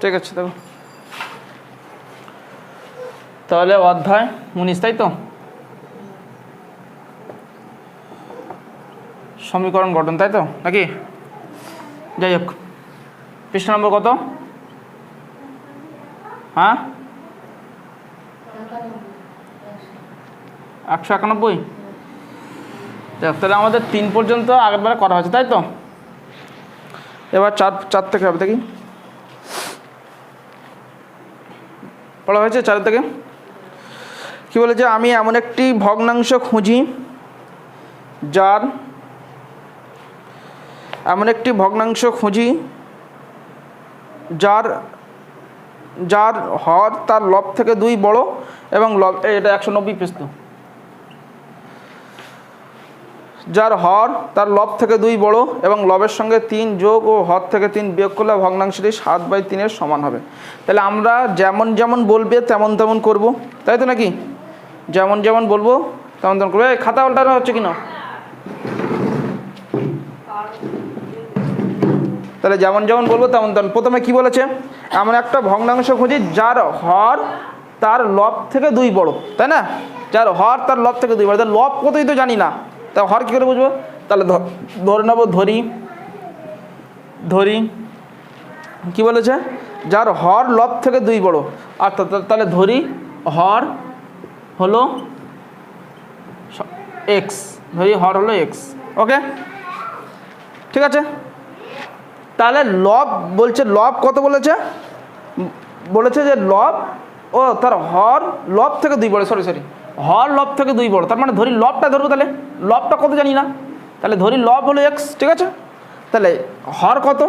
ঠিক আছে, দেখো। তাহলে অধ্যায় উনিশ, তাই তো? সমীকরণ গঠন, তাই তো? নাকি? যাই হোক। পৃষ্ঠা নম্বর কত? হ্যাঁ? একশো একানব্বই? তাহলে আমাদের তিন পর্যন্ত আগেরবারে করা হয়েছে, তাই তো? এবার চার চার থেকে হবে, দেখি। পড়া হয়েছে চার থেকে? কি বলেছে? আমি এমন একটি ভগ্নাংশ খুঁজি, যার এমন একটি ভগ্নাংশ খুঁজি, যার যার হর তার লব থেকে দুই বড় এবং লব এটা একশো নব্বই পেস তো যার হর তার লব থেকে দুই বড় এবং লবের সঙ্গে তিন যোগ ও হর থেকে তিন বিয়োগ করলে ভগ্নাংশটি সাত বাই তিনের সমান হবে। তাহলে আমরা যেমন যেমন বলবে তেমন তেমন করব, তাই তো নাকি? যেমন যেমন বলব তেমন তেমন করব। খাতা উল্টানো হচ্ছে কিনা তাহলে যেমন যেমন বলব তেমন তেমন। প্রথমে কি বলেছে? এমন একটা ভগ্নাংশ খুঁজি যার হর তার লব থেকে দুই বড়, তাই না? যার হর তার লব থেকে দুই বড়। তার লব কতই তো জানি না। তা হর কী করে বুঝব? তাহলে ধরে নেব ধরি ধরি, কি বলেছে? যার হর লব থেকে দুই বড়। তা- তাহলে ধরি, হর হলো এক্স ধরি, হর হলো এক্স ওকে? ঠিক আছে? তাহলে লব বলছে, লব কত বলেছে? বলেছে যে লব ও তার হর লব থেকে দুই বড়, সরি সরি। হর লব থেকে দুই বড়, তার মানে ধরি লবটা ধরবো তাহলে, লবটা কত জানি না, তাহলে ধরি লব হলো এক্স ঠিক আছে? তাহলে হর কত?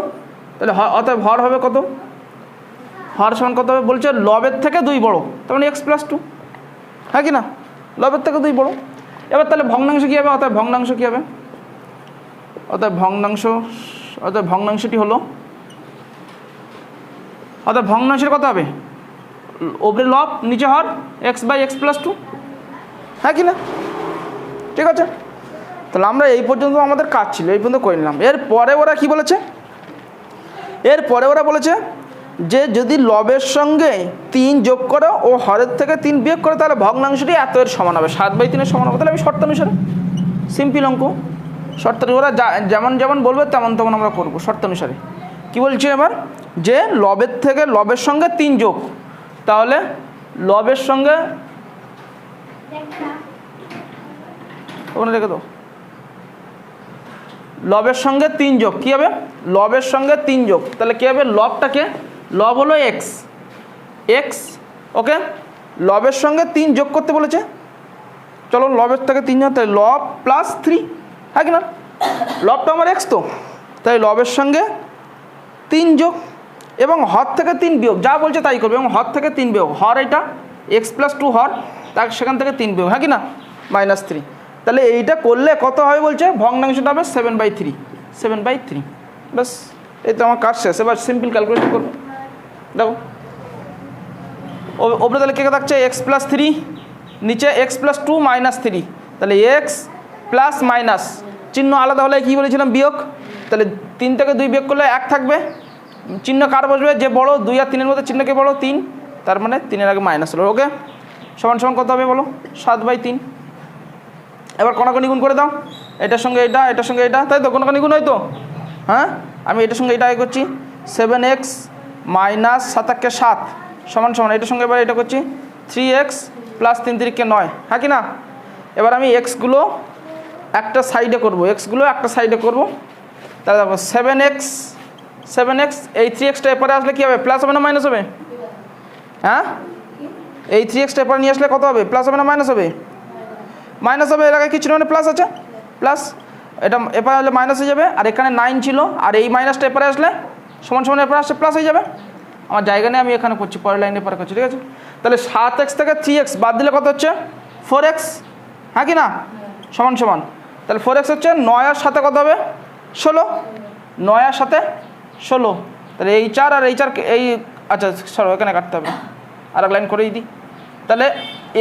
তাহলে অতএব হর হবে কত? হর সমান কত হবে? বলছে লবের থেকে দুই বড়, তার মানে এক্স প্লাস টু হ্যাঁ কি না? লবের থেকে দুই বড়। এবার তাহলে ভগ্নাংশ কী হবে? অতএব ভগ্নাংশ কী হবে? অতএব ভগ্নাংশ, অতএব ভগ্নাংশটি হলো, অতএব ভগ্নাংশের কত হবে? ওপরে লব, নিচে হর x by x plus two হ্যাঁ কি না? ঠিক আছে। তাহলে আমরা এই পর্যন্ত আমাদের কাজ ছিল, এই পর্যন্ত করে নিলাম। এর পরে ওরা কি বলেছে? এর পরে ওরা বলেছে যে, যদি লবের সঙ্গে তিন যোগ করো, ও হরের থেকে তিন বিয়োগ করো, তাহলে ভগ্নাংশটি এত এর সমান হবে। সাত বাই তিনের সমান হবে, তাহলে আমি শর্ত অনুসারে সিম্পল অঙ্ক। শর্ত ওরা যেমন যেমন বলবে, তেমন তেমন আমরা করব, শর্ত অনুসারে কী বলছে এবার? যে, লবের থেকে লবের সঙ্গে তিন যোগ, তাহলে লবের সঙ্গে ওখানে রেখে দাও। লবের সঙ্গে তিন যোগ, কী হবে? লবের সঙ্গে তিন যোগ। তাহলে কী হবে? লবটাকে লব হলো এক্স এক্স ওকে? লবের সঙ্গে তিন যোগ করতে বলেছে। চলো লবের থেকে তিন যোগ তাই লব প্লাস থ্রি হ্যাঁ কি না? লবটা আমার এক্স তো। তাই লবের সঙ্গে তিন যোগ এবং হর থেকে তিন বিয়োগ। যা বলছে তাই করবে এবং হর থেকে তিন বিয়োগ। হর এটা এক্স প্লাস টু হর। তার সেখান থেকে তিন বিয়োগ হ্যাঁ কি না? মাইনাস থ্রি তাহলে এইটা করলে কত হবে বলছে? ভগ্নাংশটা হবে seven by three seven by three ব্যাস, এই তো আমার কাজ শেষ। এবার সিম্পল ক্যালকুলেশন করব দেখো। ওপরে তাহলে কে কে থাকছে? এক্স প্লাস থ্রি নিচে x plus two minus three তাহলে এক্স প্লাস মাইনাস চিহ্ন আলাদা হলে কী বলেছিলাম বিয়োগ? তাহলে তিন থেকে দুই বিয়োগ করলে এক থাকবে। চিহ্ন কার বসবে? যে বড়, দুই আর তিনের মধ্যে চিহ্ন কে বড়? তিন। তার মানে তিনের আগে মাইনাস হলো ওকে সমান সমান কত হবে বলো? সাত বাই তিন। এবার কণাকণি গুণ করে দাও। এটার সঙ্গে এটা, এটার সঙ্গে এটা। তাই তো? কণাকণি গুণ হয় তো? হ্যাঁ? আমি এটার সঙ্গে এটা করছি। সেভেন এক্স মাইনাস সাতাককে সাত। সমান সমান। এটার সঙ্গে এবার এটা করছি। থ্রি এক্স প্লাস তিন তিরিককে নয়। হ্যাঁ কি না? এবার আমি এক্সগুলো একটা সাইডে করব। এক্সগুলো একটা সাইডে করব। তাহলে দেখো সেভেন এক্স সেভেন এক্স এই থ্রি এক্সটা এরপরে আসলে কী হবে? প্লাস হবে না মাইনাস হবে? হ্যাঁ? এই থ্রি এক্স এরপরে নিয়ে আসলে কত হবে? প্লাস হবে না মাইনাস হবে? মাইনাস হবে আগে কিছু মানে প্লাস আছে? প্লাস এটা এপারে হলে মাইনাস হয়ে যাবে, আর এখানে নাইন ছিল, আর এই মাইনাসটা এপারে আসলে সমান সমান এরপরে আসলে প্লাস হয়ে যাবে। আমার জায়গা নেই, আমি এখানে করছি, পরের লাইনে পরে করছি, ঠিক আছে? তাহলে সাত এক্স থেকে থ্রি এক্স বাদ দিলে কত হচ্ছে? ফোর এক্স হ্যাঁ কি না? সমান সমান। তাহলে ফোর এক্স হচ্ছে নয় আর সাথে কত হবে? ষোলো। নয় আর সাথে ষোলো। তাহলে এই চার আর এই চার এই আচ্ছা সরো, এখানে কাটতে হবে। আর এক লাইন করেই দিই। তাহলে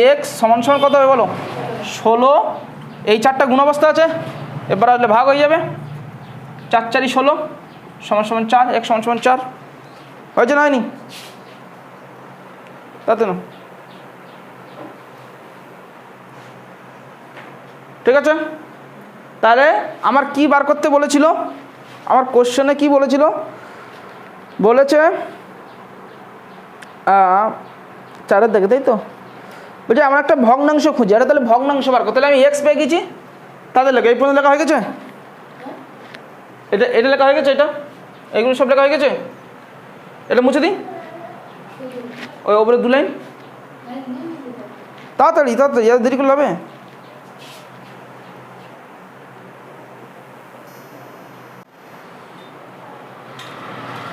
এক্স সমান সমান কত হবে বলো? ষোলো। এই চারটা গুণ অবস্থা আছে, এবার আসলে ভাগ হয়ে যাবে। চার চারই ষোলো, সমান সমান চার, এক সমান সমান চার। হয়েছে না হয়নি? তাতে না। ঠিক আছে? তাহলে আমার কি বার করতে বলেছিল? আমার কোশ্চেনে কি বলেছিল? বলেছে চারের দিকে তাই তো? বলছে, আমার একটা ভগ্নাংশ খুঁজি। আরে তাহলে ভগ্নাংশ বার করতে তাহলে আমি এক্স পেয়ে গেছি। তাদের লেখা, এই পর্যন্ত লেখা হয়ে গেছে? এটা এটা লেখা হয়ে গেছে, এটা? এগুলো সব লেখা হয়ে গেছে? এটা মুছে দিই? ওই ওপরে দু লাইন? তাড়াতাড়ি তাড়াতাড়ি দেরি করলে হবে?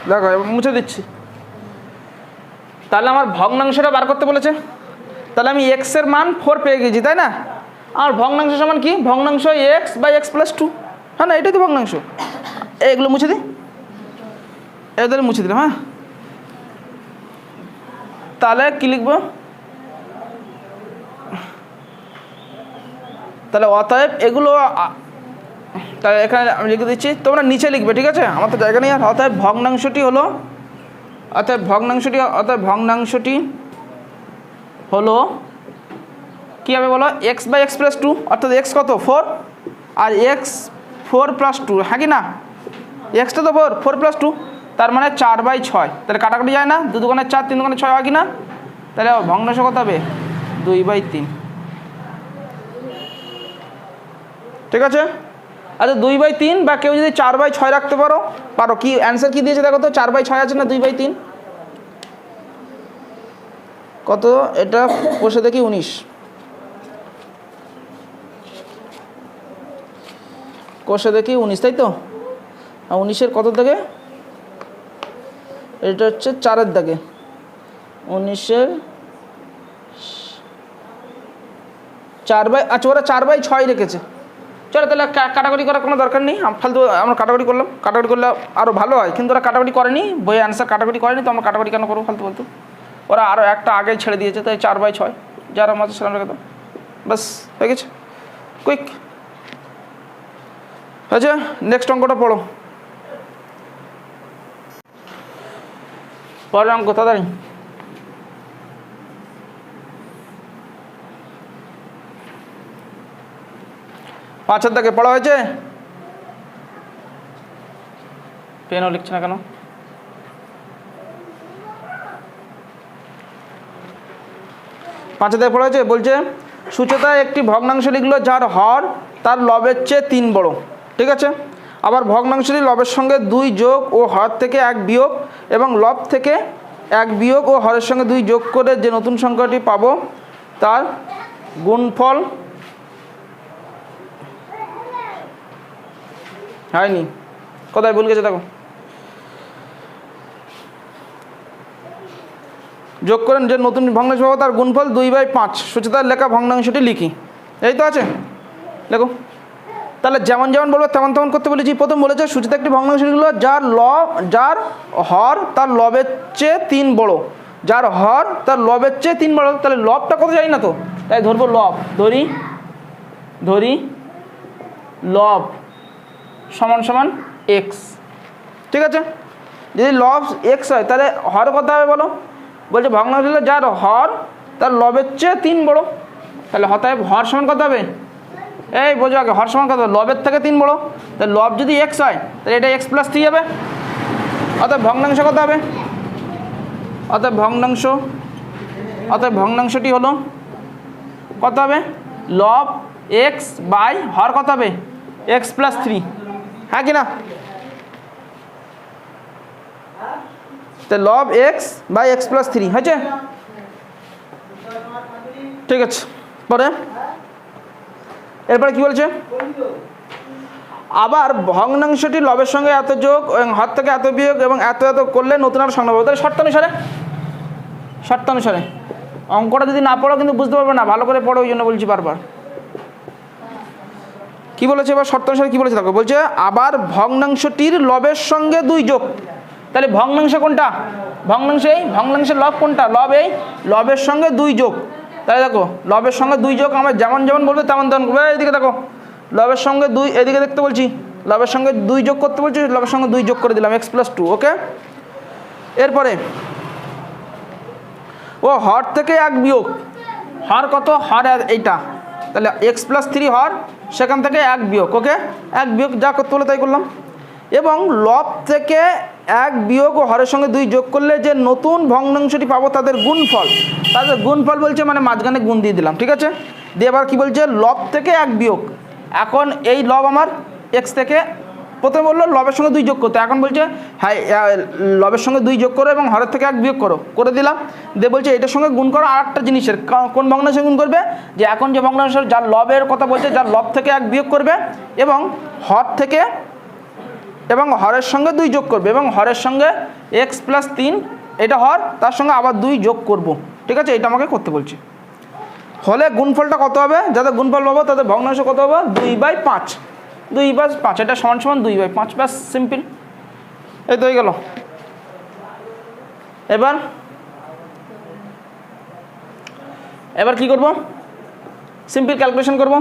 দেখো মুছে দিচ্ছি। তাহলে আমার ভগ্নাংশটা বার করতে বলেছে। তাহলে আমি এক্সের মান ফোর পেয়ে গেছি, তাই না? আর ভগ্নাংশ সমান কি? ভগ্নাংশ x by x plus two হ্যাঁ না, এটাই তো ভগ্নাংশ। এগুলো মুছে দিই। এদের মুছে দিলাম হ্যাঁ? তাহলে কি লিখব? তাহলে অতএব এগুলো, তাহলে এখানে আমি লিখে দিচ্ছি। তোমরা নিচে লিখবে, ঠিক আছে? আমার তো জায়গা নেই আর। অতএব ভগ্নাংশটি হলো অতএব ভগ্নাংশটি, অর্থাৎ ভগ্নাংশটি হলো কী হবে বলো? X by x plus two অর্থাৎ এক্স কত? ফোর আর এক্স ফোর প্লাস টু হ্যাঁ কি না? এক্সটা তো ফোর ফোর প্লাস টু তার মানে চার বাই ছয়। তাহলে কাটাকাটি যায় না? দু দোকানে চার, তিন দোকানে ছয় হয় কি না? তাহলে ভগ্নাংশ কত হবে? দুই বাই তিন। ঠিক আছে? আচ্ছা দুই বাই তিন বা কেউ যদি চার বাই ছয় রাখতে পারো পারো, কি অ্যান্সার কি দিয়েছে দেখো তো? চার বাই ছয় আছে না দুই বাই তিন? কত? এটা বসে দেখি উনিশ। কষে দেখি উনিশ, তাই তো? আর উনিশের কত দাগে এটা হচ্ছে চারের দাগে। উনিশের চার বাই আচ্ছা ওরা চার বাই ছয় রেখেছে। চলো তাহলে কা- কাটাকুটি করার কোনো দরকার নেই। ফালতু আমরা কাটাকুটি করলাম। কাটাকুটি করলে আরও ভালো হয়। কিন্তু ওরা কাটাকুটি করেনি। বইয়ে অ্যান্সার কাটাকুটি করেনি, তো আমরা কাটাকুটি কেন করব ফালতু ফালতু? ওরা আরও একটা আগে ছেড়ে দিয়েছে, তাই চার বাই ছয়। যারা মাত্র সেরকম রেখে দাও। বাস হয়ে গেছে। কুইক আচ্ছা নেক্সট অঙ্কটা পড়ো। পরের অঙ্ক তাড়াতাড়ি পাঁচের দাগে পড়া হয়েছে? পেনও লিখছে না কেন? পাঁচের দাগে পড়া হয়েছে? বলছে সুচেতা একটি ভগ্নাংশ লিখলো যার হর তার লবের চেয়ে তিন বড়। ঠিক আছে? আবার ভগ্নাংশটি লবের সঙ্গে দুই যোগ ও হর থেকে এক বিয়োগ এবং লব থেকে এক বিয়োগ ও হরের সঙ্গে দুই যোগ করে যে নতুন সংখ্যাটি পাবো তার গুণফল হয়নি। কোথায় ভুল গেছে দেখো। যোগ করেন যে নতুন ভগ্নাংশ পাবো তার গুণফল দুই বাই পাঁচ। সুচিতার লেখা ভগ্নাংশটি লিখি। এই তো আছে? দেখো তাহলে যেমন যেমন বলব তেমন তেমন করতে বলেছি। প্রথম বলেছে, সুচিতা একটি ভগ্নাংশ লিখলো যার ল, যার হর, তার লবের চেয়ে তিন বড়। যার হর, তার লবের চেয়ে তিন বড়। তাহলে লবটা কত জানি না তো? তাই ধরবো লব। ধরি। ধরি। লব। সমান সমান এক্স ঠিক আছে? যদি লব এক্স হয়, তাহলে হর কত হবে বলো? বলছে ভগ্নাংশ যার হর, তার লবের চেয়ে তিন বড়। তাহলে হতায় হর সমান কত হবে? এই বোঝো আগে, হর সমান কত? লবের থেকে তিন বড়। তাহলে লব যদি এক্স হয়, তাহলে এটা এক্স প্লাস থ্রি হবে। অতএব ভগ্নাংশ কত হবে? অতএব ভগ্নাংশ, অতএব ভগ্নাংশটি হলো কত হবে? লব এক্স বাই হর কত হবে? এক্স প্লাস থ্রি হ্যাঁ কি না? লব x by x plus three হয়েছে? ঠিক আছে, পরে? এরপরে কি বলছে? আবার ভগ্নাংশটি লবের সঙ্গে এত যোগ এবং হাত থেকে এত বিয়োগ এবং এত এত করলে নতুন আর পাবো তাহলে শর্তানুসারে শর্তানুসারে অঙ্কটা যদি না পড়ো কিন্তু বুঝতে পারবে না, ভালো করে পড়ো, ওই জন্য বলছি বারবার। কি বলেছে এবার শর্ত অনুসারে কি বলেছে দেখো, বলছে আবার ভগ্নাংশটির লবের সঙ্গে দুই যোগ। তাহলে ভগ্নাংশ কোনটা? ভগ্নাংশ এই ভগ্নাংশের লব কোনটা? লব এই, লবের সঙ্গে দুই যোগ। তাহলে দেখো, লবের সঙ্গে দুই যোগ আমরা যেমন যেমন বলবে তেমন তেমন করবে। এইদিকে দেখো, লবের সঙ্গে দুই এদিকে দেখতে বলছি, লবের সঙ্গে দুই যোগ করতে বলছি, লবের সঙ্গে দুই যোগ করে দিলাম এক্স প্লাস টু ওকে এরপরে, ও হর থেকে এক বিয়োগ। হর কত? হর এইটা। তাহলে এক্স প্লাস থ্রি হর সেখান থেকে এক বিয়োগ ওকে এক বিয়োগ যা করতে হলো তাই করলাম। এবং লব থেকে এক বিয়োগ ও হরের সঙ্গে দুই যোগ করলে যে নতুন ভগ্নাংশটি পাবো তাদের গুণফল তাদের গুণফল বলছে মানে মাঝখানে গুণ দিয়ে দিলাম, ঠিক আছে? দিয়ে এবার কী বলছে, লব থেকে এক বিয়োগ। এখন এই লব আমার এক্স থেকে প্রথমে বলল, লবের সঙ্গে দুই যোগ করতে এখন বলছে হ্যাঁ লবের সঙ্গে দুই যোগ করো এবং হরের থেকে এক বিয়োগ করো। করে দিলাম। দিয়ে বলছে, এটার সঙ্গে গুণ করো আর একটা জিনিসের কোন ভগ্নাংশে গুণ করবে? যে এখন যে ভগ্নাংশ, যার লবের কথা বলছে, যার লব থেকে এক বিয়োগ করবে এবং হর থেকে এবং হরের সঙ্গে দুই যোগ করবে এবং হরের সঙ্গে এক্স প্লাস তিন, এটা হর, তার সঙ্গে আবার দুই যোগ করব। ঠিক আছে? এটা আমাকে করতে বলছে। হলে গুণফলটা কত হবে? যাদের গুণফল পাবো, তাদের ভগ্নাংশ কত হবে? দুই বাই পাঁচ। দুই বাই পাঁচ, এটা সমান সমান দুই বাই পাঁচ, ব্যাস সিম্পল এই তো হয়ে গেল। এবার এবার কি করব? সিম্পল ক্যালকুলেশন করব।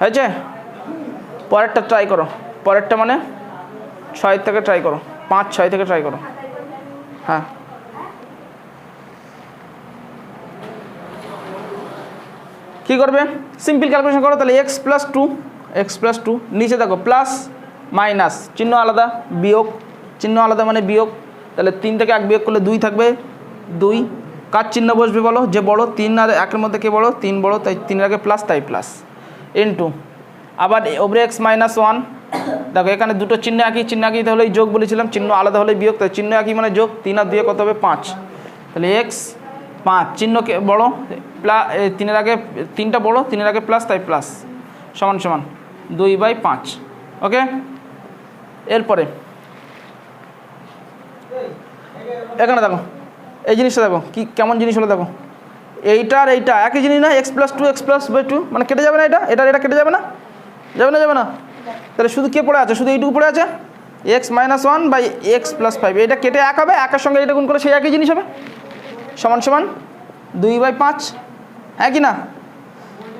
হয়েছে? পরেরটা ট্রাই করো। পরেরটা মানে ছয় থেকে ট্রাই করো। পাঁচ, ছয় থেকে ট্রাই করো। হ্যাঁ। কী করবে? সিম্পল ক্যালকুলেশন করো, তাহলে x plus two x plus two নিচে দেখো প্লাস মাইনাস চিহ্ন আলাদা, বিয়োগ, চিহ্ন আলাদা মানে বিয়োগ। তাহলে তিন থেকে এক বিয়োগ করলে দুই থাকবে, দুই। কার চিহ্ন বসবে বলো? যে বড়, তিন আর একের মধ্যে কে বড়? তিন বড়, তাই তিনের আগে প্লাস তাই প্লাস ইন্টু আবার ওভারে এক্স মাইনাস ওয়ান দেখো এখানে দুটো চিহ্ন একই চিহ্ন একই, তাহলে যোগ বলেছিলাম, চিহ্ন আলাদা হলে বিয়োগ, তাই চিহ্ন একই মানে যোগ, তিন আর দুয়ে কত হবে? পাঁচ। তাহলে এক্স পাঁচ। চিহ্নকে বড়? প্লাস তিনের আগে, তিনটা বড়, তিনের আগে প্লাস তাই প্লাস সমান সমান। দুই বাই পাঁচ। ওকে? এরপরে। এখানে দেখো। এই জিনিসটা দেখো, কি, কেমন জিনিস হলো দেখো। এইটা আর এইটা, একই জিনিস না x plus two x plus by two মানে কেটে যাবে না এটা? এটা এটা কেটে যাবে না? যাবে না যাবে না? তাহলে শুধু কে পড়ে আছে? শুধু এইটুকু পড়ে আছে? X minus one by x plus five এটা কেটে এক হবে, একের সঙ্গে এটা গুণ করে সেই একই জিনিস হবে। সমান সমান দুই বাই পাঁচ। হ্যাঁ কি না?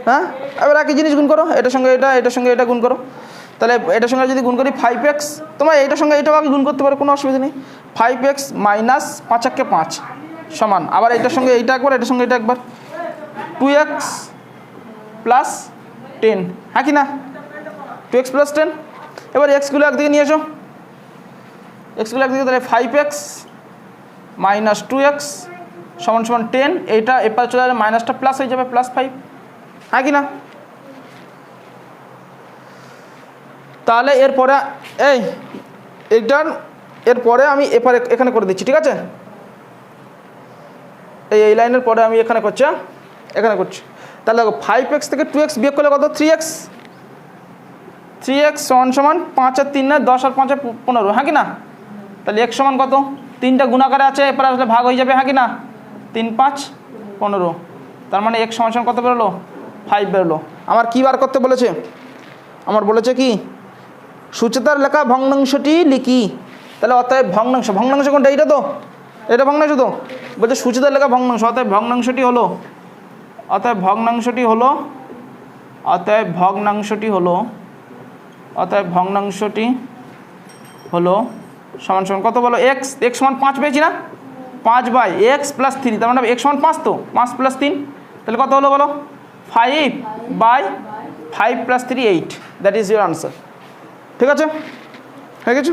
হ্যাঁ? এবার একই জিনিস গুণ করো, এটার সঙ্গে এটা, এটার সঙ্গে এটা গুণ করো। তাহলে এটার সঙ্গে যদি গুণ করি ফাইভ এক্স তোমার এইটার সঙ্গে এটাও আগে গুণ করতে পারো, কোনো অসুবিধা নেই। ফাইভ এক্স মাইনাস পাঁচ একে পাঁচ, সমান। আবার এটার সঙ্গে এইটা একবার, এটার সঙ্গে এটা একবার। টু এক্স প্লাস টেন হ্যাঁ কি না? টু এক্স প্লাস টেন এবার এক্সগুলো একদিকে নিয়ে এসো। এক্সগুলো একদিকে, তাহলে five x minus two x সমান সমান টেন এইটা এপারে চলে যাবে মাইনাসটা প্লাস হয়ে যাবে প্লাস ফাইভ হ্যাঁ কি না তাহলে এরপরে, এই এইটার এরপরে আমি এপারে এখানে করে দিচ্ছি, ঠিক আছে? এই এই লাইনের পরে আমি এখানে করছি হ্যাঁ? এখানে করছি। তাহলে দেখো ফাইভ এক্স থেকে টু এক্স বিয়োগ করলে কত? থ্রি এক্স থ্রি এক্স সমান সমান পাঁচ আর তিন নয়, দশ আর পাঁচে পনেরো হ্যাঁ কি না তাহলে এক্স সমান কত? তিনটা গুণাকারে আছে, এরপরে আসলে ভাগ হয়ে যাবে হ্যাঁ কি না তিন পাঁচ, পনেরো। তার মানে এক্স সমান সমান কত বেরোলো? ফাইভ বেরোলো। আমার কী বার করতে বলেছে? আমার বলেছে কি, সুচেতার লেখা ভগ্নাংশটি লিখি। তাহলে অতএব ভগ্নাংশ ভগ্নাংশ কোনটা, এইটা তো? এটা ভগ্নাংশ তো? বলছে সুচেতার লেখা ভগ্নাংশ, অতএব ভগ্নাংশটি হলো, অতএব ভগ্নাংশটি হলো, অতএব ভগ্নাংশটি হলো, অতএব ভগ্নাংশটি হলো, সমান সমান কত বলো? এক্স এক্স সমান পাঁচ পেয়েছি না? পাঁচ বাই এক্স প্লাস থ্রি তার মানে এক্স সমান পাঁচ তো? পাঁচ প্লাস তিন, তাহলে কত হলো বলো? Five by five plus three eight that is your answer ঠিক আছে? হয়ে গেছে?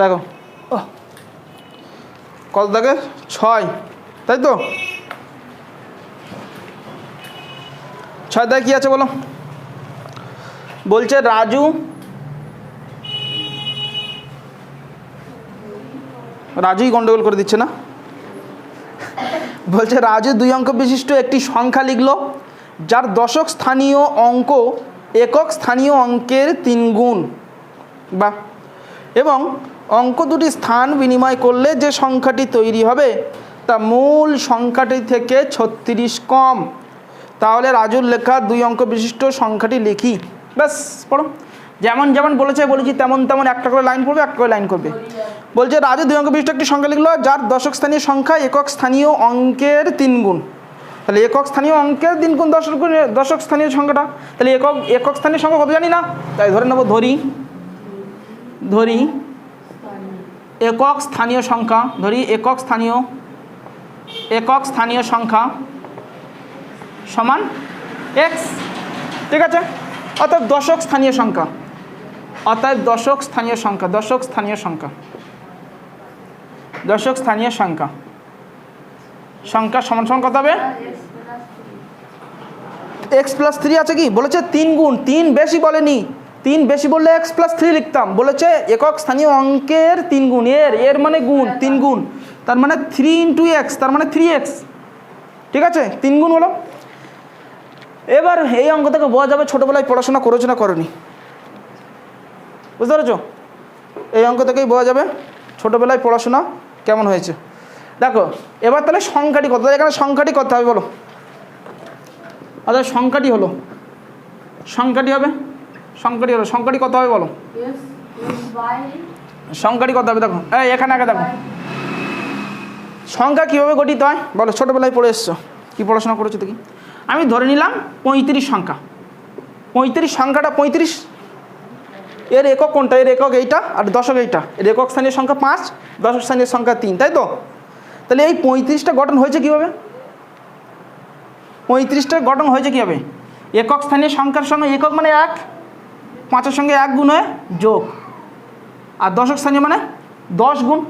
দেখো। কত দেখে? ছয়। তাই তো? ছয় দাগে কি আছে বলো? বলছে রাজু। রাজুই গন্ডগোল করে দিচ্ছে না? বলছে, রাজু দুই অঙ্ক বিশিষ্ট একটি সংখ্যা লিখল, যার দশক স্থানীয় অঙ্ক, একক স্থানীয় অঙ্কের তিন গুণ। বা এবং অঙ্ক দুটি স্থান বিনিময় করলে যে সংখ্যাটি তৈরি হবে, তা মূল সংখ্যাটি থেকে ছত্রিশ কম। তাহলে রাজুর লেখা দুই অঙ্ক বিশিষ্ট সংখ্যাটি লিখি। ব্যাস, পড়ো। যেমন যেমন বলেছে, বলেছি, তেমন তেমন একটা করে লাইন পড়বে একটা করে লাইন করবে। বলছে, রাজু দুই অঙ্ক বিশিষ্ট একটি সংখ্যা লিখলো, যার দশক স্থানীয় সংখ্যা একক স্থানীয় অঙ্কের তিন গুণ। তাহলে একক স্থানীয় অঙ্কের তিন গুণ দশক দশক স্থানীয় সংখ্যাটা। তাহলে একক একক স্থানীয় সংখ্যা কত জানি না? তাই ধরে নেব, ধরি ধরি, একক স্থানীয় সংখ্যা, ধরি, একক স্থানীয় একক স্থানীয় সংখ্যা সমান এক্স ঠিক আছে? অর্থাৎ দশক স্থানীয় সংখ্যা। অর্থাৎ দশক স্থানীয় সংখ্যা, দশক স্থানীয় সংখ্যা। দশক স্থানীয় সংখ্যা। সংখ্যা সমান সমান কত হবে? এক্স প্লাস থ্রি আছে কি? বলেছে তিন গুণ, তিন বেশি বলেনি। তিন বেশি বললে এক্স প্লাস থ্রি লিখতাম। বলেছে একক স্থানীয় অঙ্কের তিন গুণ, এর এর মানে গুণ, তিন গুণ। তার মানে থ্রি ইন্টু এক্স তার মানে থ্রি এক্স ঠিক আছে? তিন গুণ হলো। এবার এই অঙ্ক থেকে বোঝা যাবে ছোটোবেলায় পড়াশোনা করেছ না করনি। বুঝতে পেরেছ? এই অঙ্ক থেকেই বোঝা যাবে। ছোটোবেলায় পড়াশোনা কেমন হয়েছে। দেখো এবার তাহলে সংখ্যাটি কত? এখানে সংখ্যাটি কত হবে বলো? আচ্ছা সংখ্যাটি হলো। সংখ্যাটি হবে? সংখ্যাটি হলো। সংখ্যাটি কত হবে বলো? সংখ্যাটি কত হবে? দেখো। এই এখানে আগে দেখো। সংখ্যা কীভাবে গঠিত হয়? বলো ছোটোবেলায় পড়ে এসছো। কী পড়াশোনা করেছ দেখি। আমি ধরে নিলাম পঁয়ত্রিশ সংখ্যা। পঁয়ত্রিশ সংখ্যাটা পঁয়ত্রিশ এর একক কোনটা? এর একক এইটা আর দশক এইটা। এর একক স্থানীয় সংখ্যা পাঁচ, দশক স্থানীয় সংখ্যা তিন, তাই তো? তাহলে এই পঁয়ত্রিশটা গঠন হয়েছে কীভাবে? পঁয়ত্রিশটার গঠন হয়েছে কীভাবে? একক স্থানীয় সংখ্যার সঙ্গে একক মানে এক, পাঁচের সঙ্গে এক গুণ হয় যোগ। আর দশক স্থানীয় মানে দশ গুণ।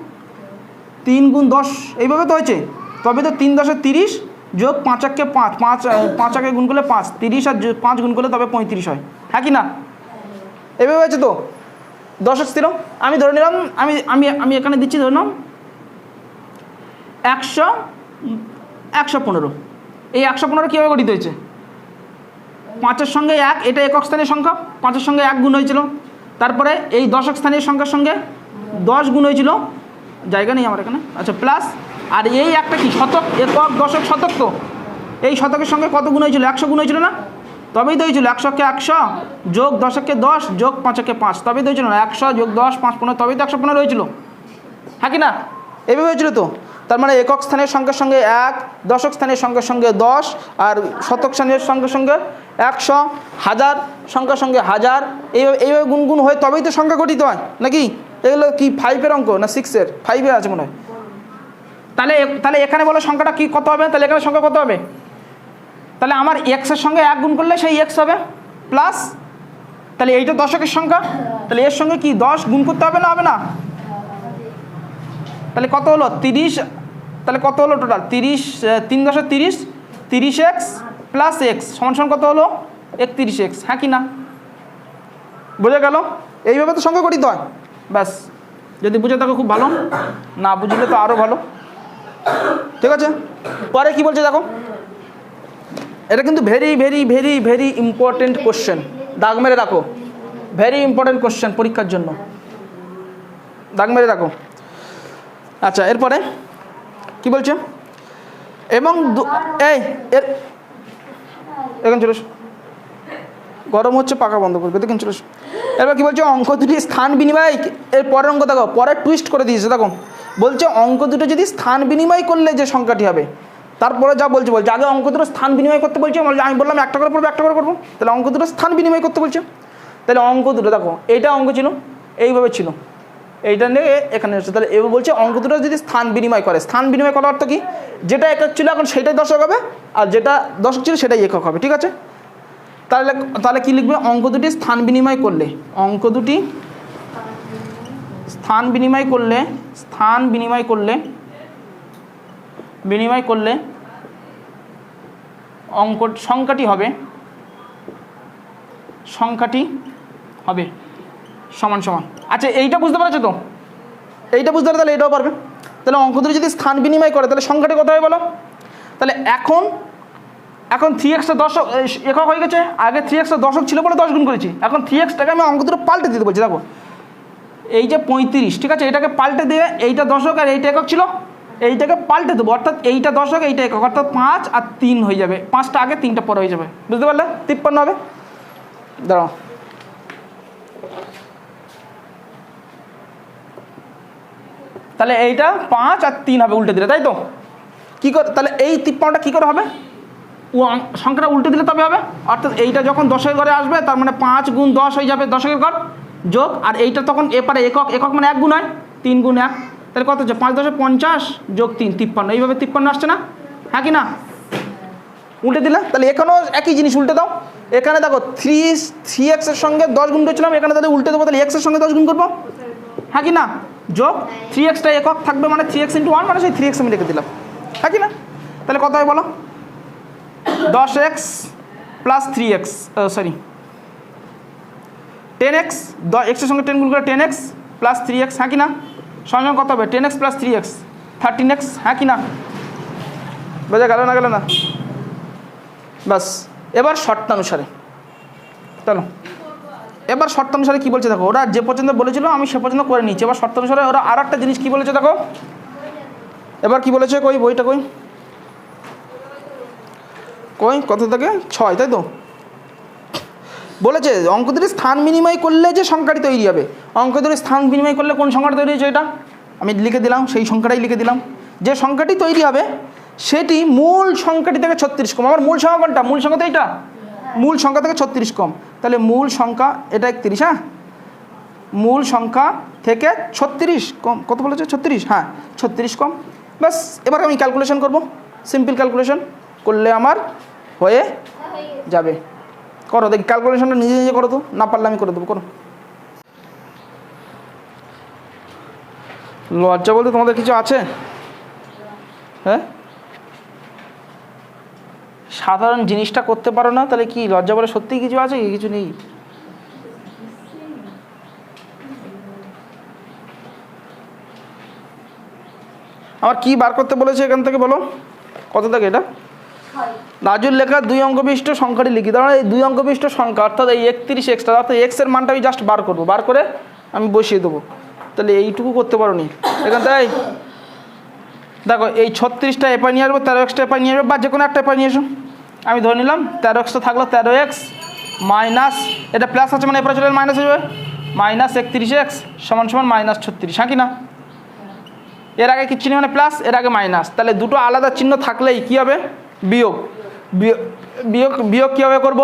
তিন গুণ দশ, এইভাবে তো হয়েছে। তবে তো তিন দশে তিরিশ যোগ পাঁচ একে পাঁচ পাঁচ পাঁচ একে গুণ করলে পাঁচ, তিরিশ আর পাঁচ গুণ করলে তবে পঁয়ত্রিশ হয়। হ্যাঁ কি না? এভাবে হয়েছে তো? দশক স্থির আমি ধরে নিলাম, আমি আমি আমি এখানে দিচ্ছি, ধরে নাম একশো একশো পনেরো। এই একশো পনেরো কীভাবে গঠিত হয়েছে? পাঁচের সঙ্গে এক, এটা একক স্থানীয় সংখ্যা, পাঁচের সঙ্গে এক গুণ হয়েছিল। তারপরে এই দশক স্থানীয় সংখ্যার সঙ্গে দশ গুণ হয়েছিল। জায়গা নেই আমার এখানে। আচ্ছা প্লাস আর এই একটা কি? শতক, একক দশক শতক তো? এই শতকের সঙ্গে কত গুণ হয়েছিল? একশো গুণ হয়েছিল না? তবেই তো হয়েছিল একশোকে একশো, যোগ দশকে দশ, যোগ পাঁচকে পাঁচ। তবেই তো হয়েছিল না, একশো, যোগ দশ, পাঁচ, পনেরো, তবেই তো একশো পনেরো হয়েছিল। হ্যাঁ কি না? এভাবে হয়েছিল তো? তার মানে একক স্থানের সঙ্গে সঙ্গে এক, দশক স্থানের সঙ্গে সঙ্গে দশ, আর শতক স্থানের সঙ্গে সঙ্গে একশো, হাজার সংখ্যার সঙ্গে হাজার। এইভাবে এইভাবে গুনগুন হয়ে, তবেই তো সংখ্যা গঠিত হয়, নাকি? এগুলো কি ফাইভের অঙ্ক না সিক্সের ফাইভে আছে মনে হয়। তাহলে তাহলে এখানে বলো সংখ্যাটা কি, কত হবে? তাহলে এখানে সংখ্যা কত হবে? তাহলে আমার এক্সের সঙ্গে এক গুণ করলে সেই এক্স হবে প্লাস তাহলে এইটা দশকের সংখ্যা, তাহলে এর সঙ্গে কি দশ গুণ করতে হবে না হবে না? তাহলে কত হলো? তিরিশ, তাহলে কত হলো টোটাল তিরিশ তিন দশে তিরিশ তিরিশ এক্স প্লাস এক্স সমান কত হলো? একত্রিশ এক্স হ্যাঁ কি না? বোঝা গেল? এইভাবে তো সংখ্যা গঠিত হয়। ব্যাস, যদি বুঝে থাকো খুব ভালো, না বুঝলে তো আরও ভালো। ঠিক আছে? পরে কি বলছে দেখো? এটা কিন্তু very very very very important question দাগ মেরে রাখো ভেরি ইম্পর্টেন্ট কোশ্চেন পরীক্ষার জন্য। দাগ মেরে রাখো আচ্ছা এরপরে কি বলছে? এবং এই, এর এখন চলে গরম হচ্ছে পাকা বন্ধ করবে। দেখুন, চলে এরপর কি বলছে? অঙ্ক দুটি স্থান বিনিময় এর পরের অঙ্ক দেখো। পরে টুইস্ট করে দিয়েছে, দেখো। বলছে অঙ্ক দুটো যদি স্থান বিনিময় করলে যে সংখ্যাটি হবে তারপরে যা বলছে বলছে, আগে অঙ্ক দুটো স্থান বিনিময় করতে বলছে আমি বললাম একটা করে পড়ব, একটা করে করব তাহলে অঙ্ক দুটো স্থান বিনিময় করতে বলছে। তাহলে অঙ্ক দুটো, দেখো, এইটা অঙ্ক ছিল, এইভাবে ছিল। এইটা নিয়ে এখানে এসেছে। তাহলে এবার বলছে, অঙ্ক দুটো যদি স্থান বিনিময় করে, স্থান বিনিময় করার অর্থ কি? যেটা একক ছিল, এখন সেটাই দশক হবে, আর যেটা দশক ছিল, সেটাই একক হবে, ঠিক আছে? তাহলে তাহলে কী লিখবে? অঙ্ক দুটি স্থান বিনিময় করলে, অঙ্ক দুটি স্থান বিনিময় করলে, স্থান বিনিময় করলে বিনিময় করলে অঙ্ক সংখ্যাটি হবে সংখ্যাটি হবে সমান সমান। আচ্ছা এইটা বুঝতে পারছ তো? এইটা বুঝতে পারলে তাহলে এটাও পারবে। তাহলে অঙ্ক দুটি যদি স্থান বিনিময় করে, তাহলে সংখ্যাটি কত বলো? তাহলে এখন এখন থ্রি এক্সটা দশক একক হয়ে গেছে, আগে থ্রি এক্সটা দশক ছিল বলে দশ গুণ করেছি। এখন থ্রি এক্সটাকে আমি অঙ্ক দুটো পাল্টে দিতে বলছি দেখো। এই যে পঁয়ত্রিশ, ঠিক আছে? এটাকে পাল্টে দিয়ে, এইটা দশক আর এইটা একক ছিল এইটাকে পাল্টে দেবো, অর্থাৎ এইটা দশক, এইটা একক, অর্থাৎ পাঁচ আর তিন হয়ে যাবে। পাঁচটা আগে, তিনটা পরে হয়ে যাবে। বুঝতে পারলে? তিপ্পান্ন হবে। দাঁড়াও। তাহলে এইটা পাঁচ আর তিন হবে উল্টে দিলে, তাই তো? কী করে তাহলে এই তিপ্পান্নটা কী করে হবে? ও সংখ্যাটা উল্টে দিলে তবে হবে। অর্থাৎ এইটা যখন দশের ঘরে আসবে, তার মানে পাঁচ গুণ দশ হয়ে যাবে দশকের ঘর যোগ, আর এইটা তখন এপারে একক একক মানে এক গুণ হয়। তিন গুণ এক। তাহলে কত হচ্ছে? পাঁচ দশে পঞ্চাশ যোগ তিন, তিপ্পান্ন। এইভাবে তিপ্পান্ন আসছে না? হ্যাঁ কি না? উল্টে দিলে? তাহলে এখানেও একই জিনিস উল্টে দাও। এখানে দেখো থ্রি থ্রি এক্সের সঙ্গে দশ গুণ করেছিলাম, এখানে তাহলে উল্টে দেবো, তাহলে এক্সের সঙ্গে দশ গুণ করব? হ্যাঁ কি না? যোগ থ্রি এক্সটা একক থাকবে মানে থ্রি এক্স ইন্টু ওয়ান মানে সেই থ্রি এক্স আমি রেখে দিলাম। হ্যাঁ কি না? তাহলে কত হয় বলো? দশ x plus three x sorry ten x দ এক্সের সঙ্গে টেন গুণ করে ten x plus three x হ্যাঁ কি না? সঙ্গে কত হবে? Ten x plus three x thirteen x হ্যাঁ কি না? বোঝা গেল না গেল না? বাস এবার শর্তানুসারে চলো। এবার শর্তানুসারে কী বলছে দেখো, ওরা যে পর্যন্ত বলেছিল, আমি সে পর্যন্ত করে নিচ্ছি এবার শর্তানুসারে ওরা আর একটা জিনিস কী বলেছে দেখো? এবার কি বলেছে কই, বইটা কই? কই, কত থেকে? ছয়, তাই তো? বলেছে অঙ্ক দুটি স্থান বিনিময় করলে যে সংখ্যাটি তৈরি হবে। অঙ্ক দুটি স্থান বিনিময় করলে কোন সংখ্যাটা তৈরি হয়েছে এটা? আমি লিখে দিলাম, সেই সংখ্যাটাই লিখে দিলাম। যে সংখ্যাটি তৈরি হবে, সেটি মূল সংখ্যাটি থেকে ছত্রিশ কম। আমার মূল সংখ্যা কোনটা? মূল সংখ্যা তো এইটা। মূল সংখ্যা থেকে ছত্রিশ কম। তাহলে মূল সংখ্যা এটা একত্রিশ হ্যাঁ? মূল সংখ্যা থেকে ছত্রিশ কম। কত বলেছে? ছত্রিশ হ্যাঁ ছত্রিশ কম। ব্যাস, এবার আমি ক্যালকুলেশন করব। সিম্পল ক্যালকুলেশন করলে আমার হয়ে যাবে। করো, দেখি ক্যালকুলেশনটা নিজে নিজে করো তো, না পারলে আমি করে দেবো, করো। লজ্জা বলতে তোমাদের কিছু আছে? হ্যাঁ? সাধারণ জিনিসটা করতে পারো না, তাহলে কি লজ্জা বলে সত্যিই কিছু আছে কি? কিছু নেই? আমার কি বার করতে বলেছে এখান থেকে বলো? কত থেকে এটা? রাজুর লেখা দুই অঙ্ক বিশিষ্ট সংখ্যাটি লিখি। তার মানে এই দুই অঙ্ক বিশিষ্ট সংখ্যা, অর্থাৎ এই একত্রিশ এক্সটা অর্থাৎ এক্সের মানটা আমি জাস্ট বার করব। বার করে আমি বসিয়ে দেবো। তাহলে এইটুকু করতে পারো নি। এখান থেকে দেখো, এই ছত্রিশটা এপাই নিয়ে আসব, তেরো এক্সটা এপাই নিয়ে আসব, বা যে কোনো একটা এপাই নিয়ে এসো আমি ধরে নিলাম, তেরো এক্সটা থাকল তেরো এক্স মাইনাস এটা প্লাস আছে মানে এরপরে চলে মাইনাস হয়ে যাবে। মাইনাস একত্রিশ এক্স সমান সমান মাইনাস ছত্রিশ হ্যাঁ কি না? এর আগে কিচ্ছু নেই মানে প্লাস এর আগে মাইনাস তাহলে দুটো আলাদা চিহ্ন থাকলেই কী হবে? বিয়োগ। বিয়োগ বিয়োগ কীভাবে করব?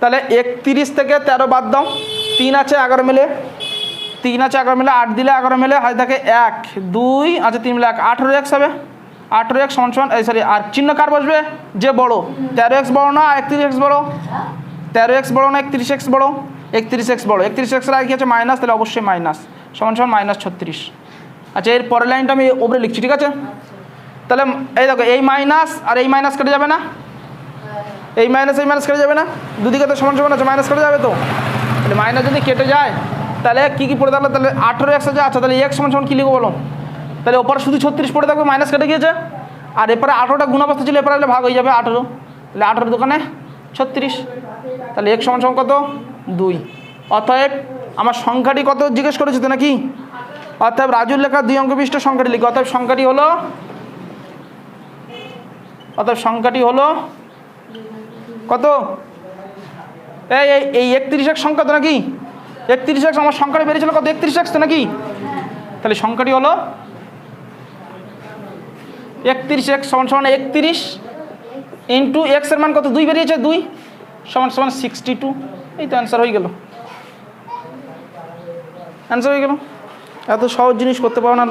তাহলে একত্রিশ থেকে তেরো বাদ দাও। তিন আছে এগারো মিলে। তিন আছে এগারো মিলে আট দিলে এগারো মিলে হয় থাকে এক, দুই আছে তিন মিলে এক, আঠেরো এক্স হবে। আঠেরো এক্স সমান সমান সরি আর চিহ্ন কার বসবে? যে বড়। তেরো এক্স বড়ো না, একত্রিশ এক্স বড়ো? তেরো এক্স বড়ো না, একত্রিশ এক্স বড়ো? একত্রিশ এক্স বড়ো। একত্রিশ এক্সের আগে কি আছে? মাইনাস, তাহলে অবশ্যই মাইনাস। সমান সমান মাইনাস ছত্রিশ। আচ্ছা এর পরের লাইনটা আমি ওপরে লিখছি, ঠিক আছে? তাহলে এই দেখো, এই মাইনাস আর এই মাইনাস কেটে যাবে না? এই মাইনাস এই মাইনাস কেটে যাবে না? দুদিকে তো সমান সমান আছে মাইনাস কেটে যাবে তো? তাহলে মাইনাস যদি কেটে যায়, তাহলে কী কী পড়ে থাকল? তাহলে আঠেরো একশো আছে আচ্ছা তাহলে এক সমান সমান কী লিখব বলো? তাহলে ওপরে শুধু ছত্রিশ পড়ে থাকবে মাইনাস কেটে গিয়েছে। আর এরপরে আঠেরোটা গুণাবস্থা ছিল এরপরে ভাগ হয়ে যাবে আঠেরো। তাহলে আঠেরো দোকানে ছত্রিশ। তাহলে এক সমান সমান কত? দুই। অতএব আমার সংখ্যাটি কত জিজ্ঞেস করেছে তো নাকি? অতএব রাজুর লেখা দুই অঙ্ক বিশিষ্ট সংখ্যাটি লিখি। অতএব সংখ্যাটি হলো অতএব সংখ্যাটি হলো কত? এই এই একত্রিশ এক সংখ্যা তো নাকি? একত্রিশ এক আমার সংখ্যাটা বেরিয়েছিল কত? একত্রিশ এক্স তো নাকি? তাহলে সংখ্যাটি হলো একত্রিশ এক্স সমান সমান একত্রিশ ইন্টু এক্সের মান কত? দুই বেরিয়েছে, দুই সমান সমান সিক্সটি টু। এই তো অ্যান্সার হয়ে গেল। অ্যান্সার হয়ে গেল। এত সহজ জিনিস করতে পারো না।